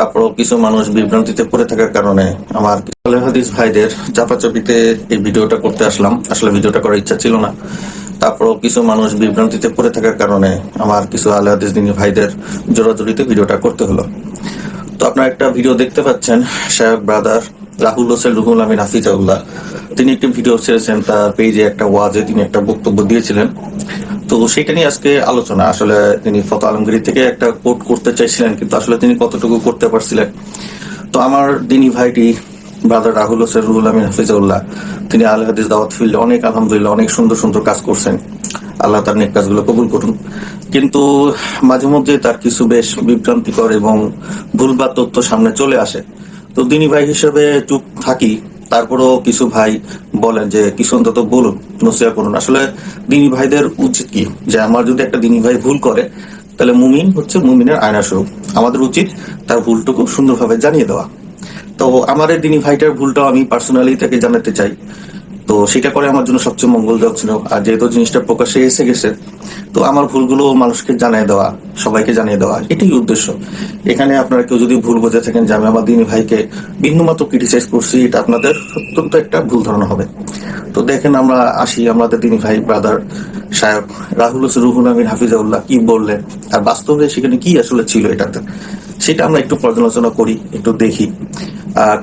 তারপরও কিছু মানুষ বিভ্রান্তিতে পড়ে থাকার কারণে আমার হাদিস ভাইদের চাপাচাপিতে এই ভিডিওটা করতে আসলাম। আসলে ভিডিওটা করার ইচ্ছা ছিল না। তারপরও কিছু মানুষ বিভ্রান্তিতে পড়ে থাকার কারণে আমার কিছু আলে হাদিস দিনী ভাইদের জোরাজুরিতে ভিডিওটা করতে হলো। তো আপনারা একটা ভিডিও দেখতে পাচ্ছেন শায়ক ব্রাদার রাহুল হোসেন রুহুল আমিন হাফিজাউল্লাহ। তিনি একটি ভিডিও ছেড়েছেন, তার পেজে একটা ওয়াজে তিনি একটা বক্তব্য দিয়েছিলেন। তো সেটা নিয়ে আজকে আলোচনা। আসলে তিনি ফত আলমগিরি থেকে একটা কোট করতে চাইছিলেন, কিন্তু আসলে তিনি কতটুকু করতে পারছিলেন? তো আমার দিনী ভাইটি ব্রাদার রাহুল হোসেন রুহুল আমিন হাফিজাউল্লাহ, তিনি আল হাদিস দাওয়াত ফিল্ডে অনেক আলহামদুলিল্লাহ অনেক সুন্দর সুন্দর কাজ করছেন। আল্লাহ তার নেক কাজগুলো কবুল করুন। কিন্তু মাঝে মধ্যে তার কিছু বেশ বিভ্রান্তিকর এবং ভুলভাল তথ্য সামনে চলে আসে। তো দিনী ভাই হিসেবে চুপ থাকি। তারপরেও কিছু ভাই বলেন যে কিছু অন্তত বলুন নসিয়া করুন। আসলে দিনী ভাইদের উচিত কি? যে, আমার যদি একটা দিনী ভাই ভুল করে, তাহলে মুমিন হচ্ছে মুমিনের আয়না স্বরূপ আমাদের উচিত তার ভুলটুকু সুন্দরভাবে জানিয়ে দেওয়া। তো আমার এই দিনী ভাইটার ভুলটাও আমি পার্সোনালি তাকে জানাতে চাই। তো সেটা করে আমার জন্য সবচেয়ে মঙ্গলজনক ছিল। আর যেহেতু জিনিসটা প্রকাশ্যে এসে গেছে, তো আমার ভুলগুলো মানুষকে জানিয়ে দেওয়া, সবাইকে জানিয়ে দেওয়া, এটাই উদ্দেশ্য। এখানে আপনারা কেউ যদি ভুল বুঝে থাকেন, যে আমি আমার দিনী ভাইকে বিন্দুমাত্র ক্রিটিসাইজ করছি, এটা আপনাদের অত্যন্ত একটা ভুল ধারণা হবে। তো দেখেন আমরা আসি, আমাদের দিনী ভাই ব্রাদার সাহেব রাহুল রুহুল আমিন হাফিজাউল্লাহ কি বললেন, আর বাস্তবে সেখানে কি আসলে ছিল এটাতে, সেটা আমরা একটু পর্যালোচনা করি, একটু দেখি।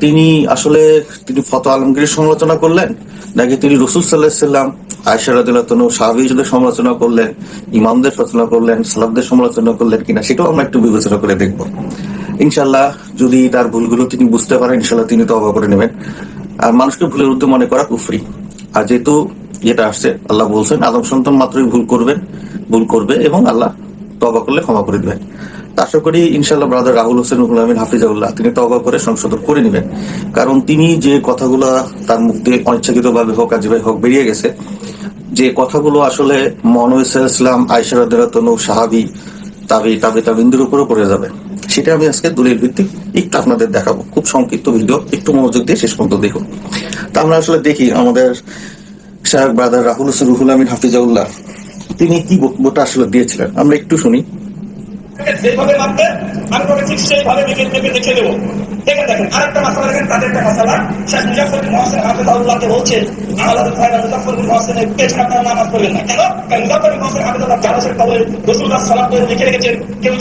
তিনি আসলে, তিনি ফত আলমগীরের সমালোচনা করলেন নাকি তিনি রসুল সাল্লাহ সাল্লাম আয়সারাদিল্লাহ সাহাবিজদের সমালোচনা করলেন, ইমামদের সমালোচনা করলেন সালাবদের সমালোচনা করলেন কিনা সেটাও আমরা একটু বিবেচনা করে দেখব। ইনশাল্লাহ যদি তার ভুলগুলো তিনি বুঝতে পারেন ইনশাল্লাহ তিনি তো তবা করে নেবেন। আর মানুষকে ভুলের উদ্যোগ মনে করা কুফরি। আর যেহেতু যেটা আসছে, আল্লাহ বলছেন, আদম সন্তান মাত্রই ভুল করবেন, ভুল করবে এবং আল্লাহ তবা করলে ক্ষমা করে দিবেন। আশা করি ইনশাল্লাহ ব্রাদার রাহুল হোসেন রুহুল আমিন হাফিজাউল্লাহ তিনি তবা করে সংশোধন করে নেবেন। কারণ তিনি যে কথাগুলা তার মুখ দিয়ে অনিচ্ছাকৃত ভাবে হোক, আজীবাই হোক বেরিয়ে গেছে, যে কথাগুলো আসলে মনো ইসলাম আইসারতনু সাহাবি, তাবি তাবি, তাবিন্দের উপরও পড়ে যাবে সেটা আমি আজকে দলিল ভিত্তিক একটু আপনাদের দেখাবো। খুব সংক্ষিপ্ত ভিডিও, একটু মনোযোগ দিয়ে শেষ পর্যন্ত দেখুন। তা আমরা আসলে দেখি আমাদের শাহেক ব্রাদার রাহুল হোসেন রুহুল আমিন, হাফিজাউল্লাহ, তিনি কি বক্তব্যটা আসলে দিয়েছিলেন? আমরা একটু শুনি। যেভাবে মাপবে আমি ওকে ঠিক সেইভাবে দেখে দেখে দেখে দেবো কেউ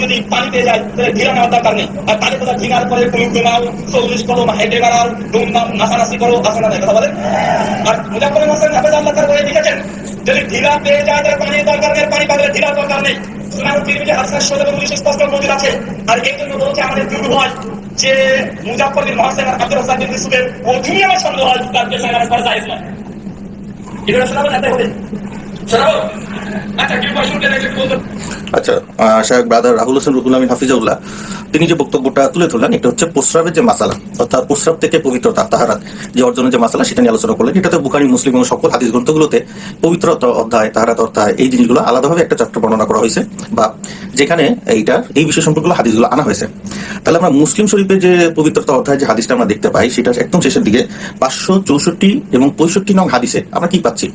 যদি পানি পেয়ে যায়, তাহলে ঢিলা নেওয়ার দরকার নেই। আর কথা ঢিলার পরে কুলুপ নাও চল্লিশ করো হেঁটে বেড়াও করো, আসলে না আর মুজাফর মহসেন হাফেজাউল্লাহ তার বলে লিখেছেন, যদি ঢিলা পেয়ে যায়, তাহলে পানির দরকার পানি পাবে ঢিলার দরকার নেই। সুনাম তিরমিজি হাসান ষোলো এবং উনিশ স্পষ্ট মজুদ আছে। আর এই জন্য বলছে আমাদের দুর্গ হয় যে মুজাফর বিন মহাসেন আব্দুল হাসান বিন ইউসুফের অধীনে আমার সন্দেহ হয়, তার পেশায় আমার করা যায় না এটা শোনাবো যাতে হবে শোনাবো? আচ্ছা কেউ প্রশ্ন দেখে বলতো আচ্ছা শাহেক ব্রাদার রাহুল হোসেন রুহুল আমিন হাফিজাউল্লাহ, তিনি যে বক্তব্যটা তুলে ধরলেন, এটা হচ্ছে প্রস্রাবের যে মাসালা, অর্থাৎ প্রস্রাব থেকে পবিত্রতা, তাহারাত, যে অর্জনের যে মাসালা, সেটা নিয়ে আলোচনা করলেন। এটাতে বুখারি, মুসলিম এবং সকল হাদিস গ্রন্থগুলোতে পবিত্রতা অধ্যায় তাহারাত অধ্যায় এই জিনিসগুলো আলাদাভাবে একটা চট্ট বর্ণনা করা হয়েছে, বা যেখানে এইটা, এই বিষয় সম্পর্কে হাদিসগুলো আনা হয়েছে। তাহলে আমরা মুসলিম শরীফের যে পবিত্রতা অধ্যায়, যে হাদিসটা আমরা দেখতে পাই, সেটা একদম শেষের দিকে, পাঁচশো চৌষট্টি এবং পঁয়ষট্টি নং হাদিসে আমরা কি পাচ্ছি?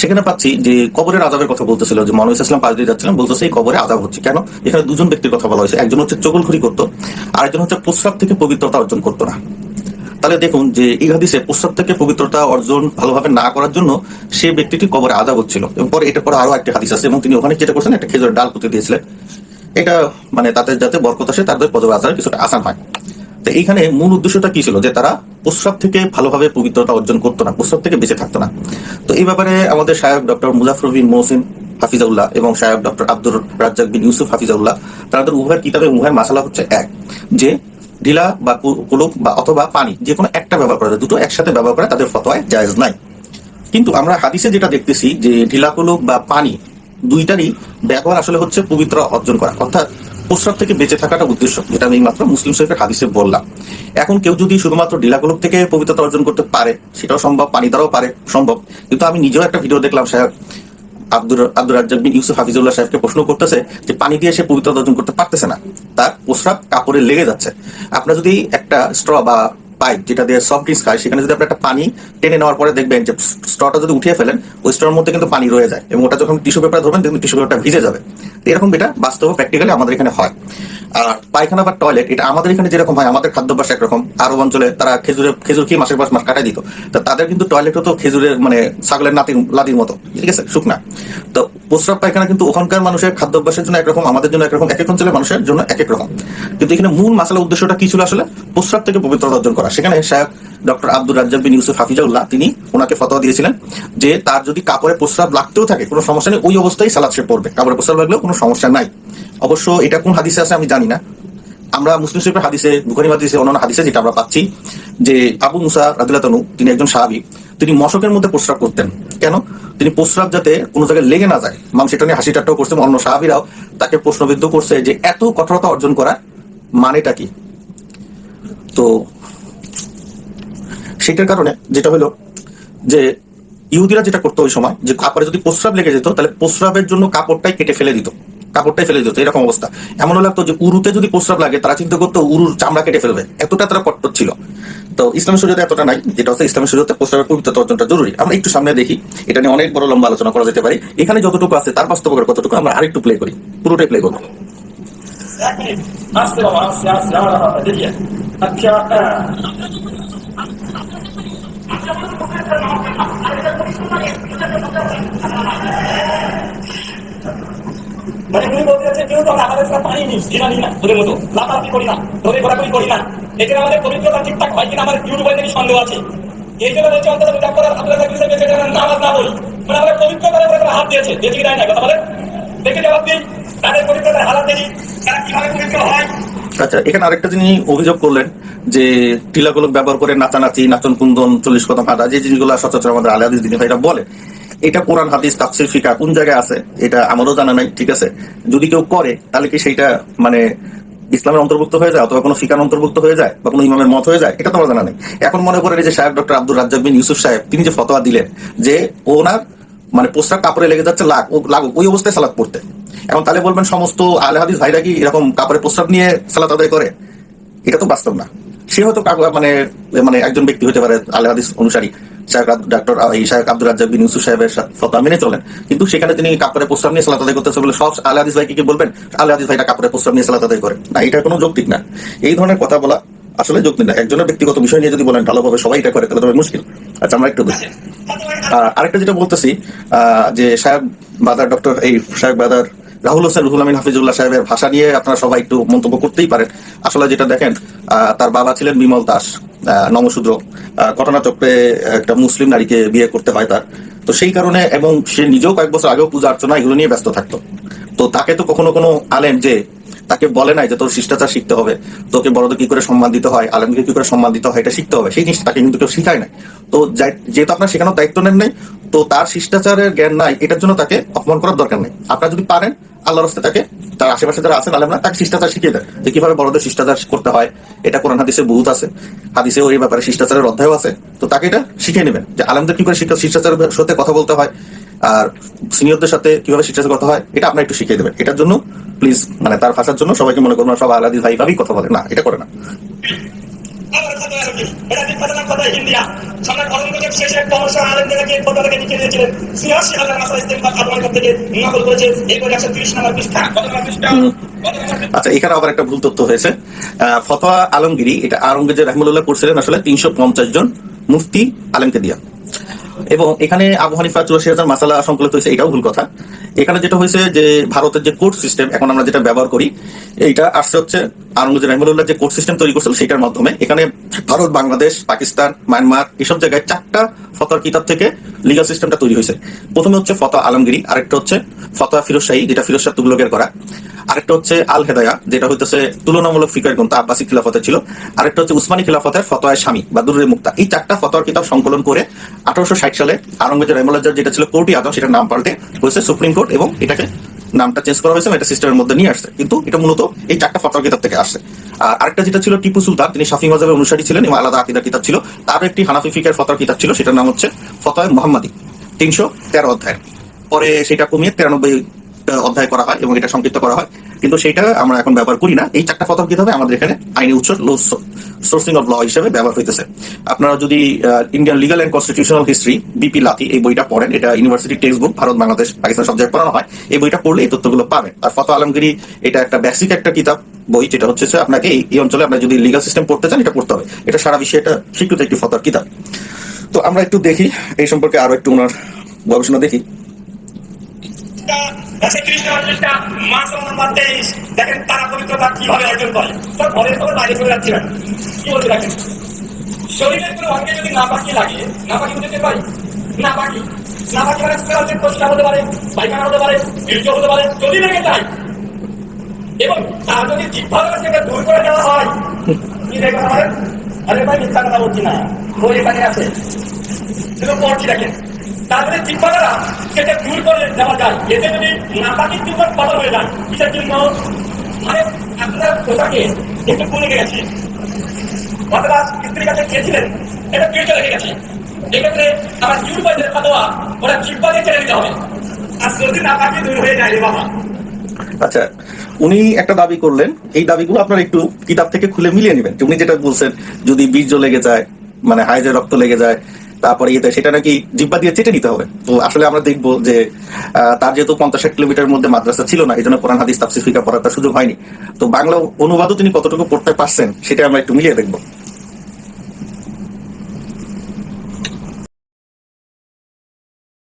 সেখানে পাচ্ছি যে কবরের আজাবের কথা বলতেছিল, যে মনোজ ইসলাম পাশ দিয়ে যাচ্ছিলেন, বলতেছে এই কবরে আজাব হচ্ছে। কেন? এখানে দুজন ব্যক্তির কথা বলা হয়েছে। একজন হচ্ছে চগলখড়ি করতো, আরেকজন হচ্ছে প্রস্রাব থেকে পবিত্রতা অর্জন করতো না। তাহলে দেখুন যে এই হাদিসে প্রস্রাব থেকে পবিত্রতা অর্জন ভালোভাবে না করার জন্য সেই ব্যক্তিটি কবরে আজাব হচ্ছিল। এবং পরে এটা পরে আরও একটা হাদিস আছে, এবং তিনি ওখানে যেটা করছেন, একটা খেজুরের ডাল পুঁতে দিয়েছিলেন। এটা মানে তাদের যাতে বরকত আসে তাদের পদবে আসার কিছুটা আসান হয়। তো এইখানে মূল উদ্দেশ্যটা কি ছিল? যে তারা প্রস্রাব থেকে ভালোভাবে পবিত্রতা অর্জন করতো না, প্রস্রাব থেকে বেঁচে থাকতো না। তো এই ব্যাপারে আমাদের সাহেব ডক্টর মুজাফর বিন মোহসিন হাফিজাউল্লাহ এবং সাহেব ডক্টর আব্দুর রাজ্জাক বিন ইউসুফ হাফিজাউল্লাহ, তাদের উভয়ের কিতাবে উভয়ের মাসালা হচ্ছে এক, যে ঢিলা বা কুলুপ বা অথবা পানি, যে কোনো একটা ব্যবহার করা দুটো একসাথে ব্যবহার করা তাদের ফতোয়ায় জায়েজ নাই। কিন্তু আমরা হাদিসে যেটা দেখতেছি যে ঢিলা, কুলুপ বা পানি দুইটারই ব্যবহার আসলে হচ্ছে পবিত্র অর্জন করা, অর্থাৎ প্রস্রাব থেকে বেঁচে থাকাটা উদ্দেশ্য, যেটা আমি মাত্র মুসলিম শরীফের হাদিসে বললাম। এখন কেউ যদি শুধুমাত্র ঢিলাকুলুক থেকে পবিত্রতা অর্জন করতে পারে, সেটাও সম্ভব, পানি দ্বারাও পারে, সম্ভব। কিন্তু আমি নিজেও একটা ভিডিও দেখলাম সাহেব আব্দুর আব্দুর রাজ্জাক বিন ইউসুফ হাফিজুল্লাহ সাহেবকে প্রশ্ন করতেছে যে পানি দিয়ে সে পবিত্রতা অর্জন করতে পারতেছে না। তার প্রস্রাব কাপড়ে লেগে যাচ্ছে। আপনার যদি একটা স্ট্র বা পাইপ যেটা দিয়ে সফট ড্রিঙ্কস খায়, সেখানে যদি আপনি একটা পানি টেনে নেওয়ার পরে দেখবেন যে স্ট্রটা যদি উঠিয়ে ফেলেন, ওই স্ট্রর মধ্যে কিন্তু পানি রয়ে যায় এবং ওটা যখন টিস্যু পেপার ধরবেন, দেখবেন টিস্যু পেপারটা ভিজে যাবে। এরকম এটা বাস্তব প্র্যাকটিক্যালি আমাদের এখানে হয়। পায়খানা বা টয়লেট এটা আমাদের এখানে যেরকম হয়, আমাদের খাদ্যাভ্যাস একরকম। আরব অঞ্চলে তারা খেজুরে খেজুর খেয়ে মাসের পাঁচ মাস কাটাই দিত। তো তাদের কিন্তু টয়লেটও তো খেজুরের মানে ছাগলের নাতির, লাদির মতো, ঠিক আছে? শুকনা। তো প্রস্রাব পায়খানা কিন্তু ওখানকার মানুষের খাদ্যাভ্যাসের জন্য একরকম, আমাদের জন্য একরকম, এক এক অঞ্চলের মানুষের জন্য এক এক রকম। কিন্তু এখানে মূল মাসালা উদ্দেশ্যটা কি ছিল আসলে? প্রস্রাব থেকে পবিত্রতা অর্জন করা। সেখানে সাহেব ডক্টর আব্দুর রাজ্জাক বিন ইউসুফ হাফিজাউল্লাহ, তিনি ওনাকে ফতোয়া দিয়েছিলেন যে তার যদি কাপড়ে প্রস্রাব লাগতেও থাকে, কোনো সমস্যা নেই, ওই অবস্থায় সালাদ সে পড়বে। কাপড়ে প্রস্রাব লাগলেও কোনো সমস্যা নাই। অবশ্য এটা কোন হাদিসে আছে আমি জানি না। আমরা মুসলিম শরীফের হাদিসে, বুখারি হাদিসে, অন্যান্য হাদিসে যেটা আমরা পাচ্ছি যে আবু মুসা রাদিল্লাহনু তিনি একজন সাহাবী, তিনি মশকের মধ্যে প্রস্রাব করতেন। কেন? তিনি প্রস্রাব যাতে কোনো জায়গায় লেগে না যায়। মানুষ সেটা নিয়ে হাসি ঠাট্টাও করছে অন্য সাহাবিরাও তাকে প্রশ্নবিদ্ধ করছে যে এত কঠোরতা অর্জন করা মানেটা কি? তো সেটার কারণে যেটা হলো যে ইহুদিরা যেটা করতো ওই সময়, যে কাপড়ে যদি প্রস্রাব লেগে যেত, তাহলে প্রস্রাবের জন্য কাপড়টাই কেটে ফেলে দিত। কাপড়টাই ফেলে দিত, এরকম অবস্থা। এমন লাগতো যে উরুতে যদি প্রস্রাব লাগে, তারা চিন্তা করতো উরুর চামড়া কেটে ফেলবে। এতটা তারা কট্টর ছিল। তো ইসলামের শরীয়তে এতটা নাই, যেটা হচ্ছে ইসলামের শরীয়তে প্রস্রাবের পবিত্রতা অর্জনটা জরুরি। আমরা একটু সামনে দেখি, এটা নিয়ে অনেক বড় লম্বা আলোচনা করা যেতে পারে। এখানে যতটুকু আছে, তার বাস্তবকের কতটুকু আমরা আরেকটু প্লে করি। পুরোটাই প্লে করব। এক মিনিট আসতে বাবা আসতে আসতে আমার বাবা দেখিয়ে আচ্ছা আহ, মানে বলতে কেউ আমরা আমাদের সাথে পানি ঘৃণা নিই না মতো। করি না, ধরে ঘোরাঘুরি করি না। আমাদের পবিত্রতা ঠিকঠাক হয় কিনা আমার দেখি সন্দেহ আছে। এই জন্য বলছি, অন্তত না মানে আমাদের পবিত্রতার উপরে হাত দিয়েছে না কথা দেখে জবাব দিই, তাদের পবিত্রতার হালাত দেখি, তারা কীভাবে পবিত্র হয়। আচ্ছা এখানে আরেকটা যিনি অভিযোগ করলেন, যে টিলাগুলো ব্যবহার করে নাচানাচি নাচন কুন্দন চল্লিশ কদম হাঁটা যে জিনিসগুলো সচরাচর আমাদের আলী হাদিস দিনী ভাইরা বলে এটা কোরআন, হাদিস, তাফসির ফিকা কোন জায়গায় আছে? এটা আমারও জানা নাই, ঠিক আছে? যদি কেউ করে, তাহলে কি সেইটা মানে ইসলামের অন্তর্ভুক্ত হয়ে যায় অথবা কোনো ফিকার অন্তর্ভুক্ত হয়ে যায় বা কোনো ইমামের মত হয়ে যায়? এটা তো আমার জানা নেই। এখন মনে করেন যে সাহেব ডক্টর আব্দুল রাজ্জাক বিন ইউসুফ সাহেব, তিনি যে ফতোয়া দিলেন যে ওনার মানে পোস্টার কাপড়ে লেগে যাচ্ছে লাগ লাগুক ওই অবস্থায় সালাদ পড়তে। এখন তাহলে বলবেন সমস্ত আলে হাদিস ভাইরা কি এরকম কাপড়ে প্রস্রাব নিয়ে সালাত আদায় করে? এটা তো বাস্তব না। সে হয়তো মানে মানে একজন ব্যক্তি হতে পারে আলে হাদিস অনুসারী। এই শাহেখ আব্দুল রাজ্জাক বিন ইউসুফ সাহেবের ফতোয়া মেনে চলেন। কিন্তু সেখানে তিনি কাপড়ে প্রস্রাব নিয়ে সালাত আদায় করতেছে বলে সব আলে হাদিস ভাইকে কি বলবেন? আলে হাদিস ভাইটা কাপড়ে প্রস্রাব নিয়ে সালাত আদায় করে। না, এটা কোনো যৌক্তিক না। এই ধরনের কথা বলা আসলে যৌক্তিক না। একজনের ব্যক্তিগত বিষয় নিয়ে যদি বলেন, ভালোভাবে সবাই এটা করে, তাহলে তবে মুশকিল। আচ্ছা আমরা একটু দেখি আর আরেকটা যেটা বলতেছি যে সাহেব বাদার, ডক্টর, এই সাহেব বাদার রাহুল হোসেন, রুহুল আমিন, হাফিজুল্লাহ সাহেবের ভাষা নিয়ে আপনারা সবাই একটু মন্তব্য করতেই পারেন। আসলে যেটা দেখেন তার বাবা ছিলেন বিমল দাস নমশূদ্র ঘটনাচক্রে একটা মুসলিম নারীকে বিয়ে করতে হয় তার। তো সেই কারণে এবং সে নিজেও কয়েক বছর আগেও পূজা অর্চনা এগুলো নিয়ে ব্যস্ত থাকতো। তো তাকে তো কখনো কোনো আলেন যে তাকে বলে নাই যে তোর শিষ্টাচার শিখতে হবে। তোকে বড়দের কি করে সম্মান দিতে হয়? আলেমকে কি করে সম্মান দিতে হয়? এটা শিখতে হবে। সেই জিনিস তাকে কিন্তু কেউ শিখায় নাই। তো যেহেতু আপনার শেখানোর দায়িত্ব নেন নাই, তো তার শিষ্টাচারের জ্ঞান নাই, এটার জন্য তাকে অপমান করার দরকার নেই। আপনারা যদি পারেন আল্লাহ রস্তে তাকে, তার আশেপাশে যারা আছেন, আলেমরা, তাকে শিষ্টাচার শিখিয়ে দেন। যে কীভাবে বড়দের শিষ্টাচার করতে হয়, এটা কোরআন হাদিসে বহুত আছে। হাদিসে ওই ব্যাপারে শিষ্টাচারের অধ্যায়ও আছে। তো তাকে এটা শিখিয়ে নেবেন যে আলেমদের কি করে শিষ্টাচারের সাথে কথা বলতে হয়। আর সিনিয়রদের সাথে কীভাবে শিক্ষা করতে হয়, এটা আপনার একটু শিখিয়ে দেবেন। এটার জন্য প্লিজ মানে তার ভাষার জন্য সবাইকে মনে করবেন সব আলাদি ভাই ভাবেই কথা বলে। না, এটা করে না। কথা কথা কথা? আচ্ছা এখানে আবার একটা ভুল তথ্য হয়েছে। ফতোয়া আলমগিরি এটা আলমগীর রহমুল্লাহ করছিলেন আসলে তিনশো পঞ্চাশ জন মুফতি আলেমকে দিয়া। এবং এখানে আবু হানিফা চুরাশি হাজার মাসালা সংকলিত হয়েছে, এটাও ভুল কথা। এখানে যেটা হয়েছে যে ভারতের যে কোর্ট সিস্টেম, এখন আমরা যেটা ব্যবহার করি, এইটা আসছে হচ্ছে আরঙ্গজেব রহমুল্লাহ যে কোর্ট সিস্টেম তৈরি করছিল সেটার মাধ্যমে এখানে ভারত, বাংলাদেশ, পাকিস্তান, মায়ানমার এসব জায়গায় চারটা ফতোয়ার কিতাব থেকে লিগাল সিস্টেমটা তৈরি হয়েছে। প্রথমে হচ্ছে ফতোয়া আলমগিরি, আরেকটা হচ্ছে ফতোয়া ফিরোজ শাহী, যেটা ফিরোজ শাহ তুগলকের করা। আরেকটা হচ্ছে আল হেদায়া, যেটা হইতেছে তুলনামূলক ফিকার গ্রন্থ, আব্বাসি খিলাফতের ছিল। আরেকটা হচ্ছে উসমানী খিলাফতের ফতোয়া স্বামী, বা দুরের মুক্তা। এই চারটা ফতোয়ার কিতাব সংকলন করে আঠারোশো ষাট সালে আরঙ্গজেব রহমুল্লাহ যেটা ছিল কোর্টই আদম, সেটার নাম পাল্টে হয়েছে সুপ্রিম কোর্ট এবং এটাকে নামটা চেঞ্জ করা হয়েছে এটা সিস্টেমের মধ্যে নিয়ে আসছে। কিন্তু এটা মূলত এই চারটা ফতোয়া কিতাব থেকে আসছে। আর আরেকটা যেটা ছিল টিপু সুলতান, তিনি শাফি মজাবের অনুসারী ছিলেন এবং আলাদা আকিদার কিতাব ছিল। তার একটি হানাফি ফিকের ফতোয়া কিতাব ছিল, সেটার নাম হচ্ছে ফতোয় মোহাম্মদী, তিনশো তেরো অধ্যায়। পরে সেটা কমিয়ে তিরানব্বই অধ্যায় করা হয় এবং এটা সংক্ষিপ্ত করা হয়। কিন্তু সেটা আমরা এখন ব্যবহার করি না। এই চারটা ফতোয়া কিতাবে আমাদের এখানে আইনি উৎস সোর্সিং অফ ল হিসেবে ব্যবহার হইতেছে। আপনারা যদি Indian legal and constitutional history B লাতি এই বইটা পড়েন, এটা university text book Bharat, Bangladesh, Pakistan, সব জায়গায় পড়ানো হয়। এই বইটা পড়লে এই তথ্যগুলো পাবেন। আর ফতো আলমগিরি এটা একটা বেসিক একটা কিতাব, বই, যেটা হচ্ছে আপনাকে এই অঞ্চলে আপনার যদি লিগাল সিস্টেম পড়তে চান, এটা পড়তে হবে। এটা সারা বিশ্বে এটা স্বীকৃত একটি ফতোয়ার কিতাব। তো আমরা একটু দেখি, এই সম্পর্কে আরও একটু ওনার গবেষণা দেখি। একশো ত্রিশ চল্লিশটা আমার তেইশ দেখেন তারা পবিত্রতা কীভাবে অর্জন করে। তার ঘরের খবর বাইরে করে যাচ্ছে না কি বলতে দেখেন? শরীরের কোনো অঙ্গে যদি না পাখি লাগে, না পাখি বুঝতে পারি, না পাখি না পাখি মানে পারছেন প্রশ্ন হতে পারে, পায়খানা হতে পারে বীর্য হতে পারে, যদি লেগে যায়, এবং তার যদি সেটা দূর করে দেওয়া হয়, কি দেখতে পারেন আরে ভাই, মিথ্যা কথা বলছি না। বই এখানে আছে। শুধু পড়ছি, দেখেন। তারপরে চিন্তাধারা সেটা দূর করে দেওয়া যায়। এতে যদি নাপাকির জন্য কথা হয়ে যায় কিসের জন্য মানে আপনার ওটাকে একটু ভুলে গেছে। অথবা স্ত্রীর কাছে গিয়েছিলেন এটা ফিউচার রেখে গেছে। এক্ষেত্রে আমার জুর বাইদের খাতোয়া ওরা জিব্বাকে ছেড়ে দিতে হবে। আর যদি নাপাকি দূর হয়ে যায় বাবা। আচ্ছা উনি একটা দাবি করলেন। এই দাবিগুলো আপনারা একটু কিতাব থেকে খুলে মিলিয়ে নেবেন। উনি যেটা বলছেন, যদি বীর্য লেগে যায় মানে হাইজে রক্ত লেগে যায় তারপরে ইয়েতে সেটা নাকি জিব্বা দিয়ে চেটে নিতে হবে। তো আসলে আমরা দেখব যে তার যেহেতু পঞ্চাশ কিলোমিটার মধ্যে মাদ্রাসা ছিল না এই জন্য কোরআন, হাদিস তাফসিফিকা পড়ার সুযোগ হয়নি। তো বাংলা অনুবাদও তিনি কতটুকু পড়তে পারছেন, সেটা আমরা একটু মিলিয়ে দেখব।